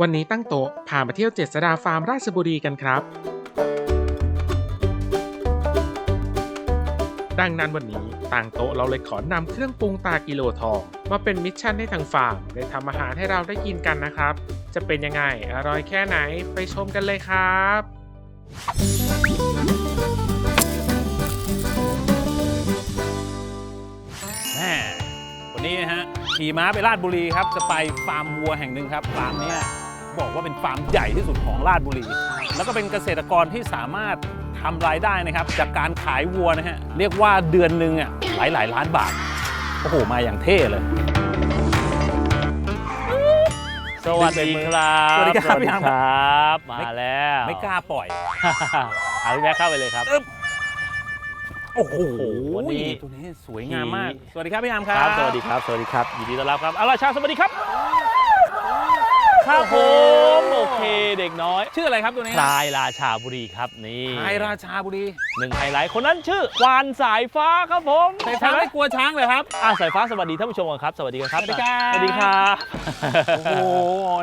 วันนี้ตั้งโต๊ะพามาเที่ยวเจษดาฟาร์มราชบุรีกันครับ ดังนั้นวันนี้ตั้งโต๊ะเราเลยขอนำเครื่องปรุงตากิโลทอง มาเป็นมิชชั่นให้ทางฟาร์มได้ทำอาหารให้เราได้กินกันนะครับ จะเป็นยังไง อร่อยแค่ไหนไปชมกันเลยครับแม่วันนี้ฮะ ขี่ม้าไปราชบุรีครับจะไปฟาร์มวัวแห่งหนึ่งครับฟาร์มเนี้ยบอกว่าเป็นฟาร์มใหญ่ที่สุดของราชบุรี แล้วก็เป็นเกษตรกรที่สามารถทำรายได้นะครับ จากการขายวัวนะฮะเรียกว่าเดือนหนึ่งอะหลายหลายๆล้านบาทโอ้โหมาอย่างเท่เลย สวัสดีครับสวัสดีครับพี่คอาร์มรับไม่มาแล้ว ไม่กล้าปล่อย เอาพี่แม็กเข้าไปเลยครับ โอ้โหวันนี้ตัวนี้สวยงามมาก สวัสดีครับพี่อาร์มคครัรับบสวัสดีครับ สวัสดีครับ ยินดีต้อนรับครับเอาล่ะชาสวัสดีครับ ครับผโอ้มโหโอเคเด็กน้อย ชื่ออะไรครับตัวนี้พลายราชาบุรีครับนี่พลายราชาบุรีหนึ่งไฮไลท์คนนั้นชื่อควานสายฟ้าครับผมสายฟ้าไม่กลัวช้างเลยครับอะสายฟ้าสวัสดีท่านผู้ชมก่อนครับสวัสดีครับสวัสดีครับสวัสดีครับโอ้โห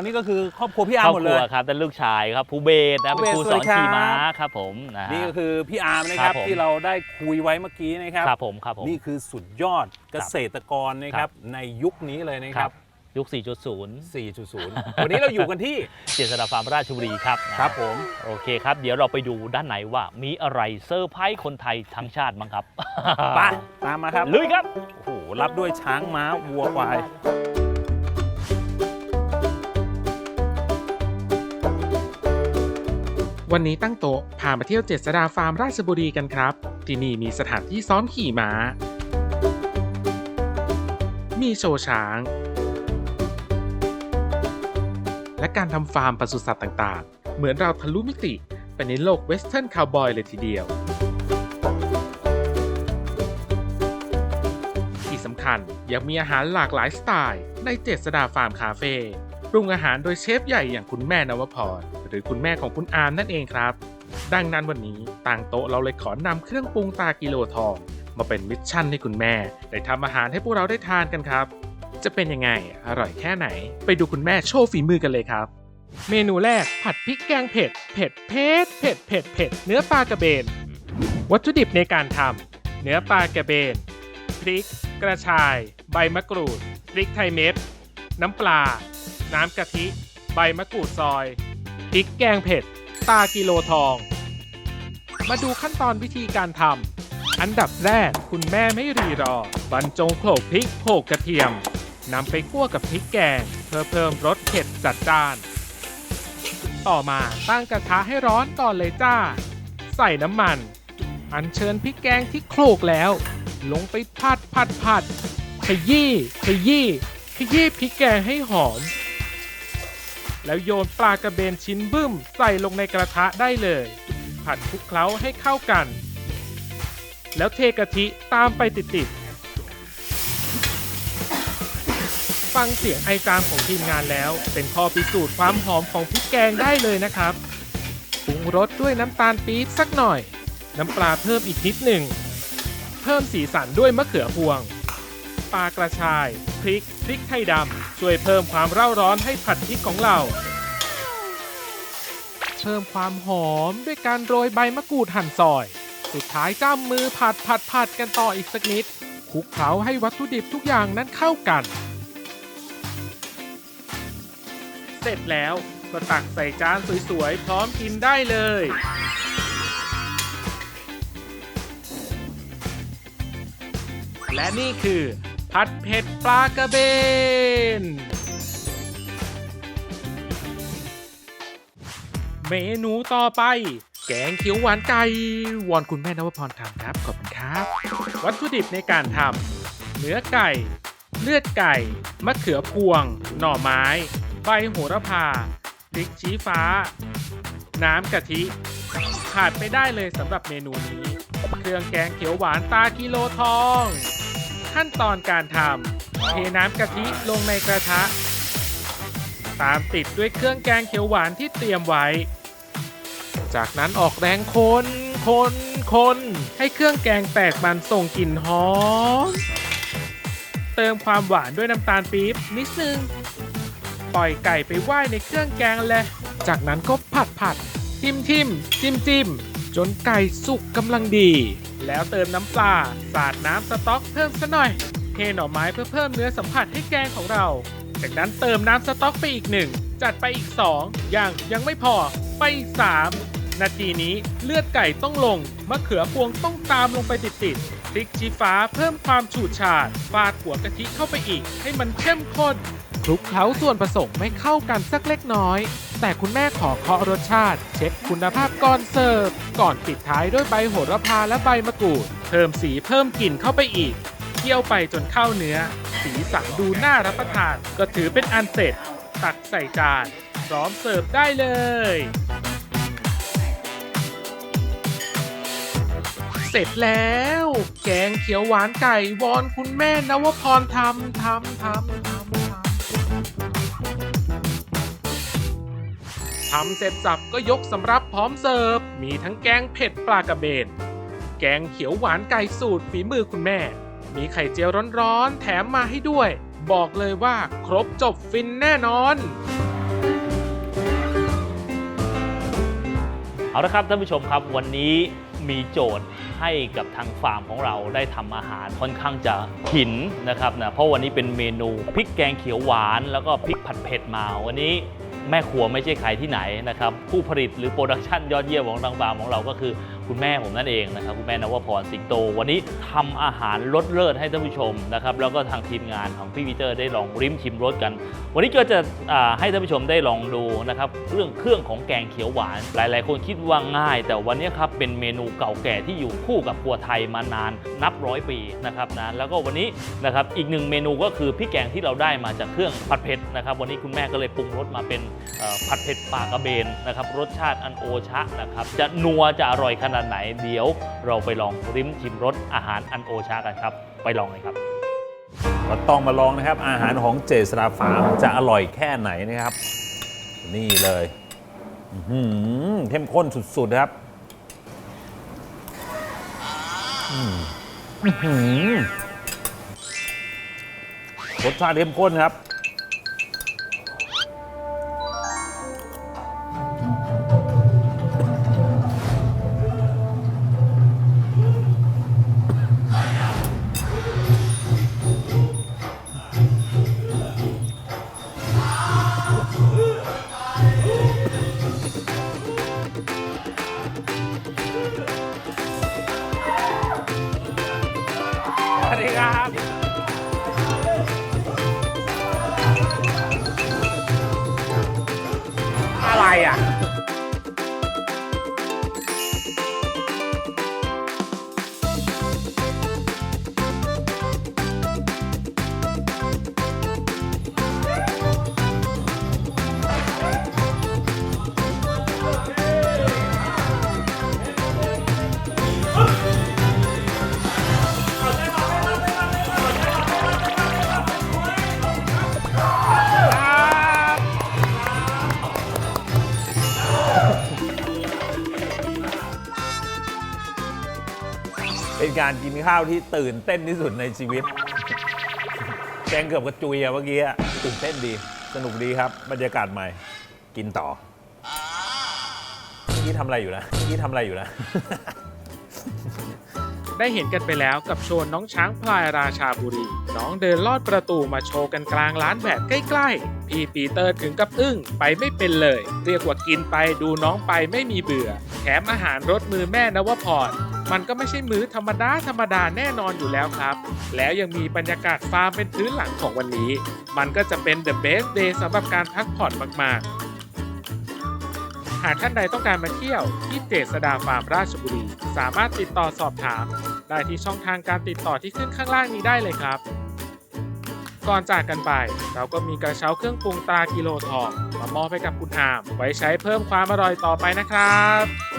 นี่ก็คือครอบครัวพี่อาครร์อมบหมดคเลรัวยครับเป็นลูกชายครับภูเบศนะภูเป็นเบศครูสสวัอสนดีครับขี่ม้าครับผมนะฮะนี่ก็คือพี่อาร์มนะคครัรับบผมที่เราได้คุยไว้เมื่อกี้นะครับครับผมครับผมนี่คือสุดยอดเกษตรกรนะคครัรับบในยุคนี้เลยนะครับ ยุค 4.0 4.0 วันนี้เราอยู่กันที่ เจษฎาฟาร์มราชบุรีครับนะครับผม โอเคครับ เดี๋ยวเราไปดูด้านไหนว่ามีอะไรเซอร์ไพรส์คนไทยทั้งชาติมั้งครับไปตามมาครับ ลุยครับ โอ้โห รับด้วยช้างม้าวัวควายวันนี้ตั้งโต๊ะพามาเที่ยวเจษดาฟาร์มราชบุรีกันครับ ที่นี่มีสถานที่ซ้อมขี่ม้า มีโชว์ช้าง และการทำฟาร์มปศุสัตว์ต่างๆ เหมือนเราทะลุมิติไปในโลกเวสเทิร์นคาวบอยเลยทีเดียว ที่สำคัญยังมีอาหารหลากหลายสไตล์ ในเจษดาฟาร์มคาเฟ่ปรุงอาหารโดยเชฟใหญ่อย่างคุณแม่นวพร หรือคุณแม่ของคุณอาร์มนั่นเองครับ ดังนั้นวันนี้ต่างโต๊ะเราเลยขอนำเครื่องปรุงตากิโลทอง มาเป็นมิชชั่นให้คุณแม่ ได้ทำอาหารให้พวกเราได้ทานกันครับ จะเป็นยังไง อร่อยแค่ไหน ไปดูคุณแม่โชว์ฝีมือกันเลยครับ เมนูแรกผัดพริกแกงเผ็ด เผ็ดเผ็ดเผ็ดเผ็ดเผ็ดเนื้อปลากระเบน วัตถุดิบในการทำเนื้อปลากระเบน พริก กระชาย ใบมะกรูด พริกไทยเม็ด น้ำปลา น้ำกะทิ ใบมะกรูดซอย พริกแกงเผ็ด ตากิโลทอง มาดูขั้นตอนวิธีการทำอันดับแรกคุณแม่ไม่รีรอบรรจงโขลกพริกโขลกกระเทียม นำไปคั่วกับพริกแกงเพื่อเพิ่มรสเผ็ดจัดจ้าน ต่อมาตั้งกระทะให้ร้อนก่อนเลยจ้า ใส่น้ำมัน อัญเชิญพริกแกงที่โขลกแล้ว ลงไปผัดผัดผัดขยี้ขยี้ขยี้พริกแกงให้หอม แล้วโยนปลากระเบนชิ้นบึ้มใส่ลงในกระทะได้เลย ผัดคลุกเคล้าให้เข้ากัน แล้วเทกะทิตามไปติด ฟังเสียงไอจามของทีมงานแล้ว เป็นข้อพิสูจน์ความหอมของพริกแกงได้เลยนะครับปรุงรสด้วยน้ำตาลปี๊บสักหน่อย น้ำปลาเพิ่มอีกนิดหนึ่ง เพิ่มสีสันด้วยมะเขือพวง ปลากระชาย พริก พริกไทยดำ ช่วยเพิ่มความเร่าร้อนให้ผัดพริกของเรา เพิ่มความหอมด้วยการโรยใบมะกรูดหั่นซอย สุดท้ายจ้ำมือผัดผัดผัดกันต่ออีกสักนิดคลุกเคล้าให้วัตถุดิบทุกอย่างนั้นเข้ากัน เสร็จแล้ว ก็ตักใส่จานสวยๆ พร้อมกินได้เลย และนี่คือ ผัดเผ็ดปลากระเบน เมนูต่อไปแกงเขียวหวานไก่วอนคุณแม่นวพรทำครับ ขอบคุณครับ วัตถุดิบในการทำเนื้อไก่ เลือดไก่ มะเขือพวง หน่อไม้ ใบโหระพาพริกชี้ฟ้า น้ำกะทิ ขาดไม่ได้เลยสำหรับเมนูนี้ เครื่องแกงเขียวหวานตากิโลทอง ขั้นตอนการทำเทน้ำกะทิลงในกระทะ ตามติดด้วยเครื่องแกงเขียวหวานที่เตรียมไว้ จากนั้นออกแรงคนคนคนให้เครื่องแกงแตกมันส่งกลิ่นหอม เติมความหวานด้วยน้ำตาลปี๊บนิดนึง ปล่อยไก่ไปว่ายในเครื่องแกงเลยจากนั้นก็ผัดผัดทิมทิมจิ้มจิ้มจนไก่สุกกำลังดี แล้วเติมน้ำปลา สาดน้ำสต๊อกเพิ่มซะหน่อย เทหน่อไม้เพื่อเพิ่มเนื้อสัมผัสให้แกงของเรา จากนั้นเติมน้ำสต๊อกไปอีกหนึ่ง จัดไปอีกสองยังยังไม่พอ ไปอีกสามนาทีนี้เลือดไก่ต้องลง มะเขือพวงต้องตามลงไปติดๆพริกชี้ฟ้าเพิ่มความฉูดฉาดฟาดหัวกะทิเข้าไปอีก ให้มันเข้มข้น คลุกเคล้าส่วนผสมไม่เข้ากันสักเล็กน้อย แต่คุณแม่ขอเคาะรสชาติ เช็คคุณภาพก่อนเสิร์ฟ ก่อนปิดท้ายด้วยใบโหระพาและใบมะกรูด เพิ่มสีเพิ่มกลิ่นเข้าไปอีกเคี่ยวไปจนเข้าเนื้อ สีสันดูน่ารับประทาน ก็ถือเป็นอันเสร็จ ตักใส่จาน พร้อมเสิร์ฟได้เลย เสร็จแล้ว แกงเขียวหวานไก่วอนคุณแม่นวพรทำทำทำทำทำ ทำเสร็จสับก็ยกสำรับพร้อมเสิร์ฟ มีทั้งแกงเผ็ดปลากระเบน แกงเขียวหวานไก่สูตรฝีมือคุณแม่ มีไข่เจียวร้อนๆ แถมมาให้ด้วย บอกเลยว่าครบจบฟินแน่นอน เอาละครับท่านผู้ชมครับวันนี้มีโจทย์ให้กับทางฟาร์มของเราได้ทำอาหารค่อนข้างจะหินนะครับนะเพราะวันนี้เป็นเมนูพริกแกงเขียวหวาน แล้วก็พริกผัดเผ็ดมาวันนี้ แม่ครัวไม่ใช่ใครที่ไหนนะครับผู้ผลิตหรือโปรดักชันยอดเยี่ยมของทางฟาร์มของเราก็คือ คุณแม่ผมนั่นเองนะครับคุณแม่นวพรสิงโต วันนี้ทำอาหารรสเลิศให้ท่านผู้ชมนะครับแล้วก็ทางทีมงานของพี่วิเตอร์ได้ลองริมชิมรสกัน วันนี้ก็จะให้ท่านผู้ชมได้ลองดูนะครับเรื่องเครื่องของแกงเขียวหวาน หลาย ๆ คนคิดว่าง่าย แต่วันนี้ครับเป็นเมนูเก่าแก่ที่อยู่คู่กับครัวไทยมานานนับร้อยปีนะครับนะแล้วก็วันนี้นะครับอีกหนึ่งเมนูก็คือพริกแกงที่เราได้มาจากเครื่องผัดเผ็ดนะครับวันนี้คุณแม่ก็เลยปรุงรสมาเป็นผัดเผ็ดปลากระเบนนะครับรสชาติอันโอชะนะครับจะนัวจะอร่อยขนาดไหนเดี๋ยวเราไปลองริมชิมรสอาหารอันโอชะกันครับ ไปลองเลยครับก็ต้องมาลองนะครับ อาหารของเจษดาฟาร์มจะอร่อยแค่ไหนนะครับ นี่เลยหือเข้มข้นสุดๆครับรสชาติเข้มข้นครับ วัสดีครับอะไรอะ เป็นการกินข้าวที่ตื่นเต้นที่สุดในชีวิตแกงเกือบกระจุยอะเมื่อกี้อะตื่นเต้นดี สนุกดีครับ บรรยากาศใหม่ กินต่อเมื่อกี้ทำอะไรอยู่นะเมื่อกี้ทำอะไรอยู่นะ ได้เห็นกันไปแล้วกับโชว์น้องช้างพลายราชาบุรี น้องเดินลอดประตูมาโชว์กันกลางร้านแบบใกล้ๆ พี่ปีเตอร์ถึงกับอึ้งไปไม่เป็นเลย เรียกว่ากินไปดูน้องไปไม่มีเบื่อ แถมอาหารรสมือแม่นวพร มันก็ไม่ใช่มื้อธรรมดาธรรมดาแน่นอนอยู่แล้วครับ แล้วยังมีบรรยากาศฟาร์มเป็นพื้นหลังของวันนี้ มันก็จะเป็น the best day สำหรับการพักผ่อนมากๆ หากท่านใดต้องการมาเที่ยวที่เจษดาฟาร์มราชบุรี สามารถติดต่อสอบถาม ได้ที่ช่องทางการติดต่อที่ขึ้นข้างล่างนี้ได้เลยครับก่อนจากกันไป เราก็มีกระเช้าเครื่องปรุงตรากิโลทองมามอบให้กับคุณอาม ไว้ใช้เพิ่มความอร่อยต่อไปนะครับ